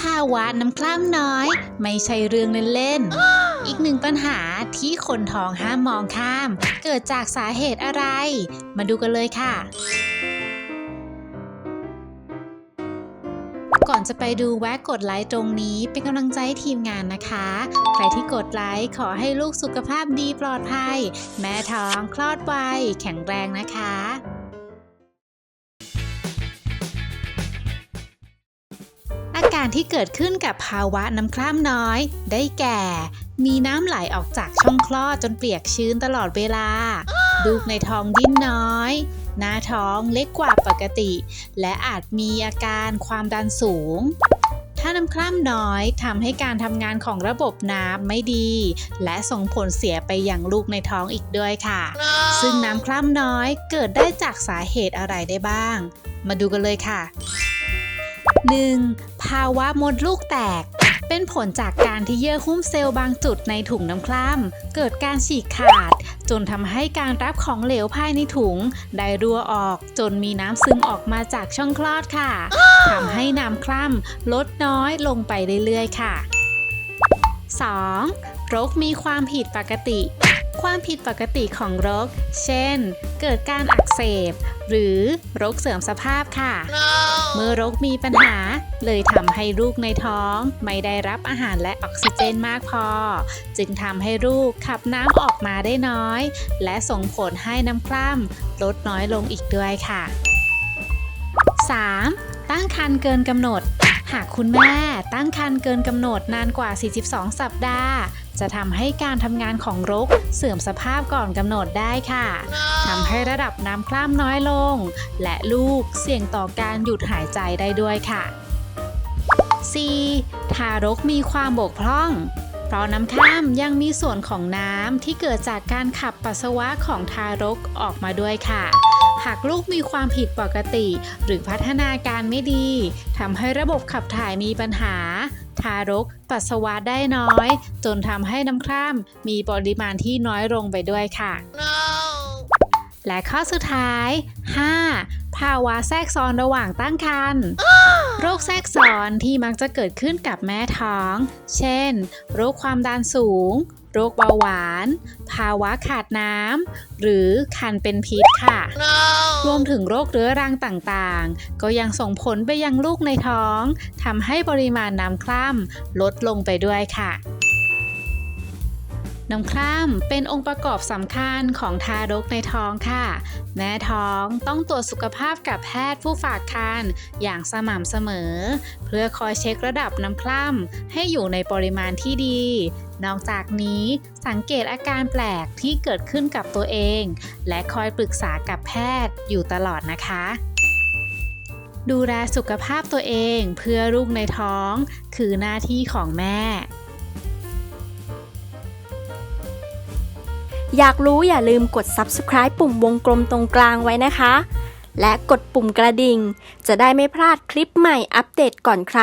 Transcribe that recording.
ภาวะน้ำคร่ำน้อย ไม่ใช่เรื่องเล่นๆ อีกหนึ่งปัญหาที่คนท้องห้ามมองข้าม เกิดจากสาเหตุอะไร มาดูกันเลยค่ะ ก่อนจะไปดูแวะกดไลค์ตรงนี้เป็นกำลังใจให้ทีมงานนะคะ ใครที่กดไลค์ขอให้ลูกสุขภาพดีปลอดภัย แม่ท้องคลอดไวแข็งแรงนะคะ การที่เกิดขึ้นกับภาวะน้ำคร่ำน้อย ได้แก่ มีน้ำไหลออกจากช่องคลอดจนเปียกชื้นตลอดเวลา ลูกในท้องดิ้นน้อย หน้าท้องเล็กกว่าปกติ และอาจมีอาการความดันสูง ถ้าน้ำคร่ำน้อยทำให้การทำงานของระบบน้ำไม่ดี และส่งผลเสียไปยังลูกในท้องอีกด้วยค่ะซึ่งน้ำคร่ำน้อยเกิดได้จากสาเหตุอะไรได้บ้าง มาดูกันเลยค่ะ 1. ภาวะมดลูกแตก เป็นผลจากการที่เยื่อหุ้มเซลล์บางจุดในถุงน้ำคร่ำเกิดการฉีกขาด จนทำให้การรับของเหลวภายในถุง ได้รั่วออกจนมีน้ำซึมออกมาจากช่องคลอดค่ะทำให้น้ำคร่ำลดน้อยลงไปเรื่อยๆ ค่ะ 2. รกมีความผิดปกติ ความผิดปกติของรก เช่น เกิดการอักเสบ หรือรกเสื่อมสภาพค่ะเมื่อรกมีปัญหา เลยทำให้ลูกในท้อง ไม่ได้รับอาหารและออกซิเจนมากพอ จึงทำให้ลูกขับน้ำออกมาได้น้อย และส่งผลให้น้ำคร่ำลดน้อยลงอีกด้วยค่ะ 3. ตั้งครรภ์เกินกำหนด หากคุณแม่ตั้งครรภ์เกินกำหนดนานกว่า 42 สัปดาห์ จะทำให้การทำงานของรกเสื่อมสภาพก่อนกำหนดได้ค่ะทำให้ระดับน้ำคร่ำน้อยลง และลูกเสี่ยงต่อการหยุดหายใจได้ด้วยค่ะ 4. ทารกมีความบกพร่อง เพราะน้ำคร่ำยังมีส่วนของน้ำที่เกิดจากการขับปัสสาวะของทารกออกมาด้วยค่ะ หากลูกมีความผิดปกติ หรือพัฒนาการไม่ดีทำให้ระบบขับถ่ายมีปัญหา ทารก ปัสสาวะได้น้อย จนทำให้น้ำคร่ำมีปริมาณที่น้อยลงไปด้วยค่ะและข้อสุดท้าย 5. ภาวะแทรกซ้อนระหว่างตั้งครรภ์โรคแทรกซ้อนที่มักจะเกิดขึ้นกับแม่ท้อง เช่น โรคความดันสูง โรคเบาหวาน ภาวะขาดน้ำ หรือคันเป็นพิษค่ะรวมถึงโรคเรื้อรังต่างๆ ก็ยังส่งผลไปยังลูกในท้องทำให้ปริมาณน้ำคร่ำลดลงไปด้วยค่ะน้ำคร่ำเป็นองค์ประกอบสำคัญของทารกในท้องค่ะ แม่ท้องต้องตรวจสุขภาพกับแพทย์ผู้ฝากครรภ์อย่างสม่ำเสมอ เพื่อคอยเช็คระดับน้ำคร่ำให้อยู่ในปริมาณที่ดี นอกจากนี้สังเกตอาการแปลกที่เกิดขึ้นกับตัวเอง และคอยปรึกษากับแพทย์อยู่ตลอดนะคะ ดูแลสุขภาพตัวเองเพื่อลูกในท้องคือหน้าที่ของแม่ อยากรู้อย่าลืมกด subscribe ปุ่มวงกลมตรงกลางไว้นะคะ และกดปุ่มกระดิ่ง จะได้ไม่พลาดคลิปใหม่อัปเดตก่อนใคร